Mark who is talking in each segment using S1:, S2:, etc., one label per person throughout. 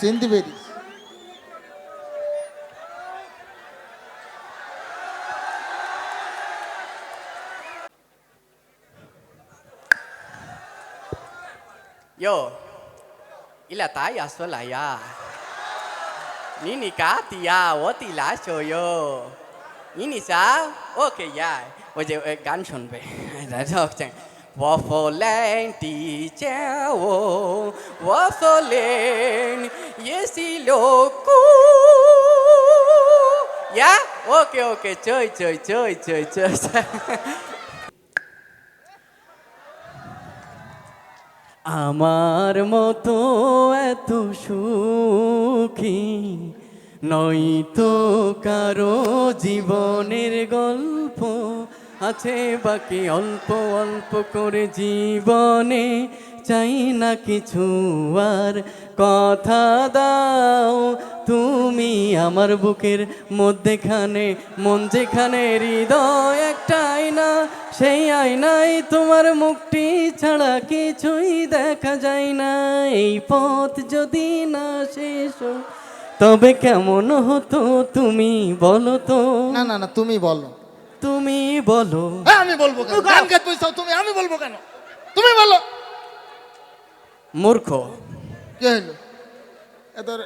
S1: Sindhi Paris ಯೋ ಇಲ್ಲ ತಾಯಿ ಅಸೋಲಯ್ಯ ನೀನಿ ಕಾತಿಯ ಓತಿಲ್ಲ ಶೋಯೋ ನೀನಿ ಸಾ ಓಕೆ ಯಾ ಓಜೆ ಗಾನ್ ಶುನ್ಬೆ Wafflendi jao, আমার মতো এত সুখী নয়তো কারও জীবনের গল্প আছে বাকি অল্প অল্প করে জীবনে, চাই না কিছু আর। কথা দাও তুমি আমার বুকের মধ্যেখানে, মন যেখানে হৃদয় একটা আয়না, সেই আয়নায় তোমার মুখটি ছাড়া কিছুই দেখা যায় না। এই পথ যদি না শেষ তবে কেমন হতো তুমি বলো তো?
S2: না না না, তুমি বলো।
S1: তুমি বলো।
S2: হ্যাঁ আমি বলব কেন? গান গাইতে বলছো তুমি আমি বলব কেন? তুমি বলো।
S1: মূর্খ।
S2: কি হইল? এদের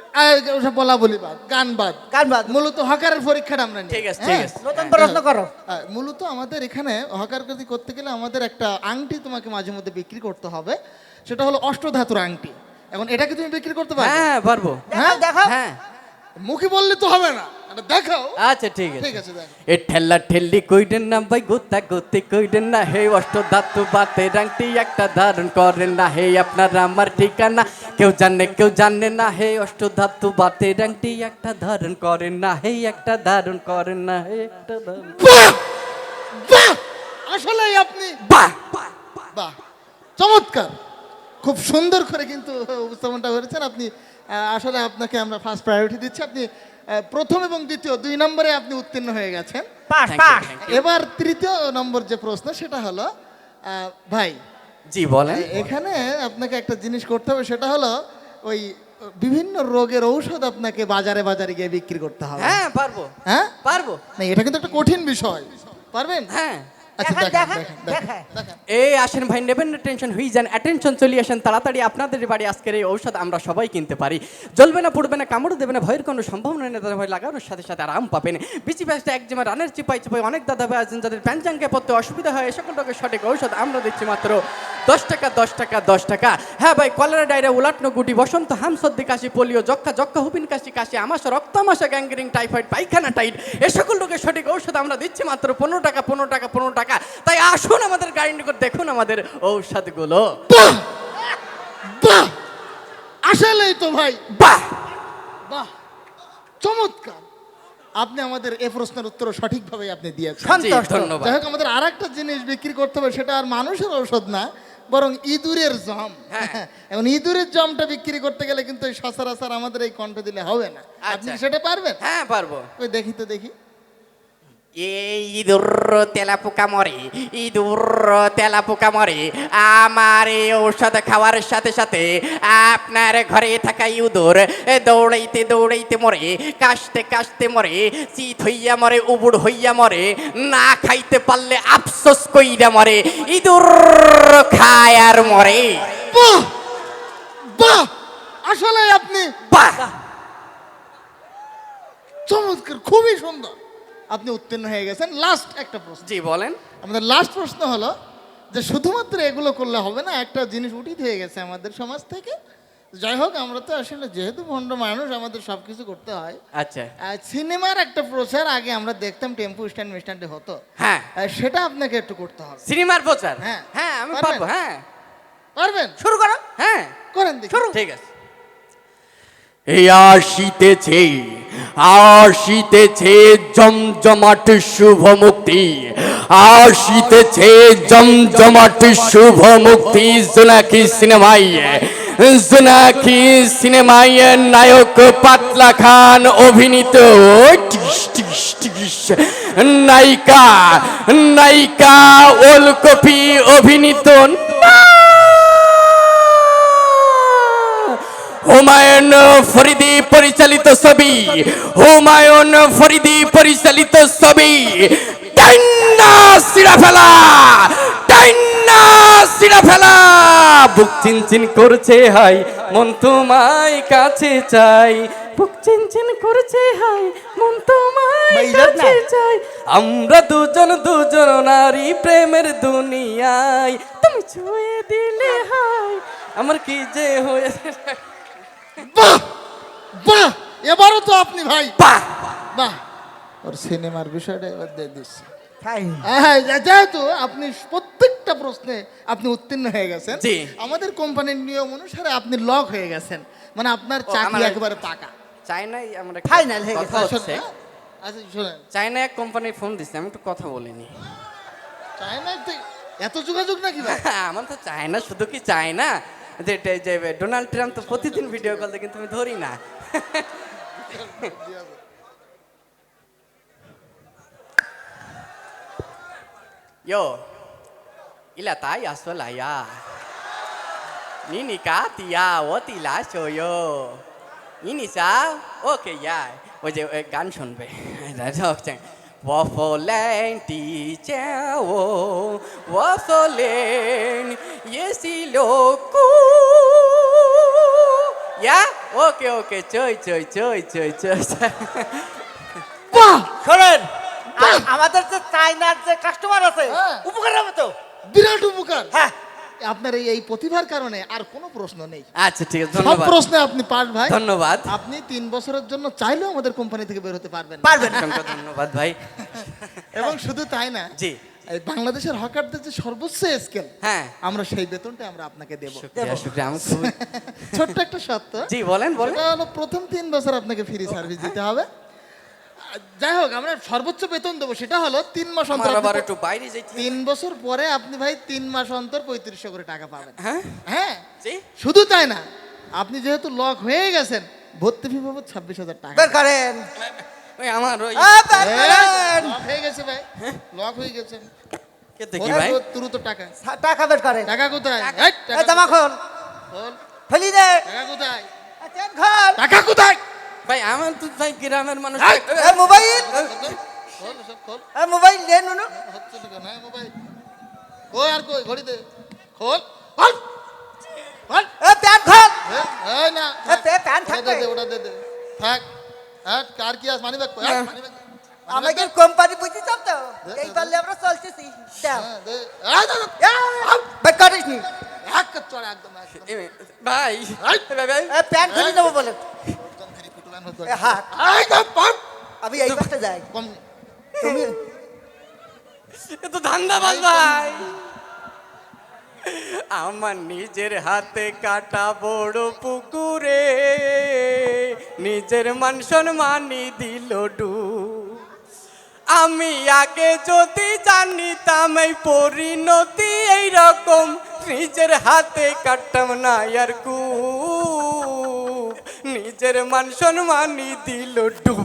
S2: ওসব বলা বলি বাদ গান বাদ।
S3: গান বাদ।
S2: মূলত হকারের পরীক্ষাটা আমরা নিই
S1: ঠিক আছে,
S2: হ্যাঁ?
S1: ঠিক আছে।
S3: নতুন প্রশ্ন করো।
S2: হ্যাঁ, মূলত আমাদের এখানে হকার কাজি করতে গেলে আমাদের একটা আংটি তোমাকে মাঝে মধ্যে বিক্রি করতে হবে। সেটা হলো অষ্টধাতুর আংটি। এখন এটা কি তুমি বিক্রি করতে পারবে?
S1: হ্যাঁ পারব।
S2: হ্যাঁ?
S3: দেখো।
S1: হ্যাঁ।
S2: মুখে বললে তো হবে না। দেখাও।
S1: আচ্ছা ঠিক আছে।
S2: ঠিক আছে
S1: এ ঠেল্লা ঠেল্লি না ভাই গোতা গতি কইডেন না হে অষ্ট ধাতু বাতে রাংটি একটা ধারণ করেন না হে আপনার আমার ঠিকানা। কেউ জানে কেউ জানে না হে অষ্ট ধাতু বাতে রাংটি একটা ধারণ করেন না হে একটা ধারণ করেন না হে একটা ধারণ
S2: বাহ! বাহ! আসলেই আপনি
S1: বাহ!
S2: বাহ! চমৎকার! খুব সুন্দর করে কিন্তু উপস্থাপনটা করেছেন। আপনি আসলে আপনাকে আমরা ফার্স্ট প্রায়োরিটি দিচ্ছি। আপনি প্রথম এবং দ্বিতীয় দুই নম্বরে আপনি উত্তীর্ণ হয়ে গেছেন. এবার তৃতীয় নম্বর যে প্রশ্ন সেটা হলো ভাই
S1: জি বলেন।
S2: এখানে আপনাকে একটা জিনিস করতে হবে সেটা হলো ওই বিভিন্ন রোগের ঔষধ আপনাকে বাজারে বাজারে গিয়ে বিক্রি করতে হবে।
S1: হ্যাঁ পারব।
S2: হ্যাঁ?
S1: পারব।
S2: না এটা কিন্তু একটা কঠিন বিষয়। পারবেন?
S1: হ্যাঁ।
S2: আচ্ছা
S1: এই আসেন ভাই নেবেন টেনশন হয়ে যান অ্যাটেনশন চলে আসেন তাড়াতাড়ি আপনাদের বাড়ি আজকের এই ঔষধ আমরা সবাই কিনতে পারি। জ্বলবে না পড়বে না কামড় দেবে না ভয়ের কোনো সম্ভাবনা নেই তাদের ভয় লাগানোর সাথে সাথে আরাম পাবেন। বিচি ব্যাসটা একজিমা রানের চিপাই চিপাই অনেক দাদা ভাই আছেন যাদের প্যাঞ্চাঙ্গে পড়তে অসুবিধা হয় এ সকল রোগের সঠিক ঔষধ আমরা দিচ্ছি মাত্র। দশ টাকা দশ টাকা দশ টাকা। হ্যাঁ ভাই কলেরা ডায়রা উলাটনো গুটি বসন্ত হাম সর্দি কাশি পোলিও যক্ষা যক্ষা হুপিন কাশি কাশি আমাশা রক্ত আমাশা গ্যাংগ্রিং টাইফয়েড পায়খানা টাইট। এ সকল রোগের সঠিক ঔষধ আমরা দিচ্ছি মাত্র পনেরো টাকা পনেরো টাকা পনেরো টাকা। তাই আসুন আমাদের গাড়ি নিকট দেখুন আমাদের ঔষধগুলো।
S2: বাহ! বাহ! আসলেই তো ভাই।
S1: বাহ!
S2: বাহ! চমৎকার। আপনি আমাদের এ প্রশ্নের উত্তর সঠিকভাবে আপনি দিয়েছেন।
S1: ধন্যবাদ।
S2: যাই হোক আমাদের আর একটা জিনিস বিক্রি করতে হবে সেটা আর মানুষের ঔষধ না। বরং ইঁদুরের জম।
S1: হ্যাঁ।
S2: এখন ইঁদুরের জমটা বিক্রি করতে গেলে কিন্তু সচরাচর আমাদের এই কণ্ঠ দিলে হবে না। আপনি
S1: আচ্ছা।
S2: সেটা পারবেন?
S1: হ্যাঁ পারব।
S2: ওই দেখি তো দেখি।
S1: এই ইঁদুর তেলা পোকা মরে ইঁদুর তেলা পোকা মরে। আমার এই ঔষধ খাওয়ার সাথে সাথে আপনার ঘরে থাকা ইঁদুর দৌড়াইতে দৌড়াইতে মরে কাশতে কাশতে মরে চিত হইয়া মরে উবুড় হইয়া মরে না খাইতে পারলে আফসোস কইরা মরে ইঁদুর খায় আর মরে।
S2: বাহ! বাহ! আসলে আপনি
S1: বাহ!
S2: চমৎকার খুবই সুন্দর। আপনি উত্তীর্ণ হয়ে গেছেন। লাস্ট একটা প্রশ্ন।
S1: জি বলেন।
S2: আমাদের লাস্ট প্রশ্ন হলো যে শুধুমাত্র এগুলো করলে হবে না একটা জিনিস উঠিত হয়ে গেছে আমাদের সমাজ থেকে। যাই হোক আমরা তো আসলে যেহেতু ভণ্ড মানুষ আমাদের সব কিছু করতে হয়।
S1: আচ্ছা।
S2: আর সিনেমার একটা প্রচার আগে আমরা দেখতাম টেম্পু স্ট্যান্ড মিস্ট্যান্ডে হতো।
S1: হ্যাঁ।
S2: সেটা আপনাকে একটু করতে হবে।
S1: সিনেমার প্রচার?
S2: হ্যাঁ।
S1: হ্যাঁ আমি পারব হ্যাঁ।
S2: পারবেন?
S3: শুরু করো
S1: হ্যাঁ।
S2: করেন দেখি।
S1: ঠিক আছে। এই আসিতেছে আসিতেছে জমজমাট শুভ মুক্তি আসিতেছে জমজমাট শুভ মুক্তি জোনাকি সিনেমাই জোনাকি সিনেমাই নায়ক পাতলা খান অভিনীত নায়িকা নায়িকা ওলকপি অভিনীত না হুমায়ুন ফরিদি পরিচালিত ছবি হুমায়ুন ফরিদি পরিচালিত ছবি টাইন্না সিরা ফেলা টাইন্না সিরা ফেলা। বুক চিনচিন করছে হাই মন তোমায় কাছে চাই। বুক চিনচিন করছে হাই মন তোমায় কাছে চাই। আমরা দুজন দুজন নারী প্রেমের দুনিয়ায়। তুমি ছুঁয়ে দিলে হাই আমার কি যে হয়েছে
S2: বাহ বাহ এবারও তো আপনি ভাই।
S1: বাহ।
S2: বাহ ওর সিনেমার বিষয়টা এবার দিয়ে দিচ্ছি। হ্যাঁ যেহেতু আপনি প্রত্যেকটা প্রশ্নে আপনি উত্তীর্ণ হয়ে গেছেন আমাদের কোম্পানির নিয়ম অনুসারে আপনি লক হয়ে গেছেন। মানে আপনার চাকরি একেবারে পাকা।
S1: চাইনাই আমরা
S3: Final হয়ে গেছে।
S2: আচ্ছা শোনেন।
S1: চাইনা এক কোম্পানি ফোন দিচ্ছে আমি একটু কথা বলিনি।
S2: চায়না এত যোগাযোগ নাকি ভাই?
S1: আমার তো চায় না শুধু কি চায় না যে যে- যে ডোনাল্ড ট্রাম্প তো প্রতিদিন ভিডিও কল দেয় কিন্তু আমি ধরি না Yo, ila taya solaya. Nini ka tia, ও তিলা yo. Nini sa, okay ya. ওই যে ওই গান শুনবে হচ্ছে 我否认地叫我，我否认也是流骨。 呀，OK OK，chơi chơi chơi chơi chơi chơi。
S2: বাহ!
S3: শোনেন আমাদের যে চাইনার যে কাস্টমার আছে
S2: হ্যাঁ।
S3: উপকার হবে তো?
S2: বিরাট উপকার।
S3: হ্যাঁ।
S2: আপনার এই এই প্রতিভার কারণে আর কোনো প্রশ্ন নেই।
S1: আচ্ছা ঠিক আছে
S2: সব
S1: ধন্যবাদ।
S2: প্রশ্নে আপনি পাস ভাই
S1: ধন্যবাদ।
S2: আপনি তিন বছরের জন্য চাইলেও আমাদের কোম্পানি থেকে বের হতে পারবেন না।
S3: পারবেন
S1: অসংখ্য ধন্যবাদ ভাই।
S2: এবং শুধু তাই না
S1: জি।
S2: বাংলাদেশের হকারদের যে সর্বোচ্চ স্কেল
S1: হ্যাঁ।
S2: আমরা সেই বেতনটা আমরা আপনাকে দেব। ছোট্ট একটা সত্য
S1: জি বলেন বলেন।
S2: হলো প্রথম তিন বছর আপনাকে ফ্রি সার্ভিস দিতে হবে। যাই হোক আমরা সর্বোচ্চ বেতন দেবো সেটা হলো তিন মাস অন্তর
S1: আবার একটু বাইরে
S2: তিন বছর পরে আপনি ভাই তিন মাস অন্তর পঁয়ত্রিশশো করে টাকা পাবেন।
S1: হ্যাঁ?
S2: হ্যাঁ? শুধু তাই না আপনি যেহেতু লক হয়ে গেছেন ভর্তি ফি পাবো ছাব্বিশ হাজার টাকা।
S3: করেন।
S1: ওই আমার ওই
S2: লক হয়ে গেছে ভাই। লক হয়ে গেছে।
S1: কে দেখি ভাই?
S2: তুরু তো টাকা।
S3: টাকা বের
S2: টাকা কোথায়? এই,
S3: জামা খোল
S2: খোল।
S3: ফেলি দে।
S2: টাকা কোথায়?
S3: চেন খোল
S2: টাকা কোথায়?
S1: ভাই আমার তো ভাই গ্রামের মানুষ।
S2: এই!
S3: মোবাইল।
S2: খোল সব খোল।
S3: এ, মোবাইল দে নুনু।
S2: হচ্ছে না হ্যাঁ মোবাইল। কই আর কই? ঘড়ি দে খোল। খোল খোল
S3: এ প্যান্ট খোল।
S2: এই না
S3: এ, প্যান্ট
S2: ওটা
S3: থাকবে।
S2: দে দে, ওটা দে দে। থাক। হ্যাঁ কার কি আছে মানি ব্যাগ
S3: আমাদের কোম্পানি বুঝিস তো এই পারলে আমরা চলতেছি।
S2: হ্যাঁ
S3: বের করিস নি।
S1: ভাই
S3: প্যান্ট খুলে নেব বলে। আমি এই পাশে যাই। তুমি
S1: এ তো ধান্দাবাজ ভাই। আমার নিজের হাতে কাটা বড় পুকুরে, নিজের মান সম্মানই দিল ডু। আমি আগে যদি জানিতাম এই পরিণতি এইরকম, নিজের হাতে কাটতাম না আর কু নিজের মান সম্মানই দিল ডুব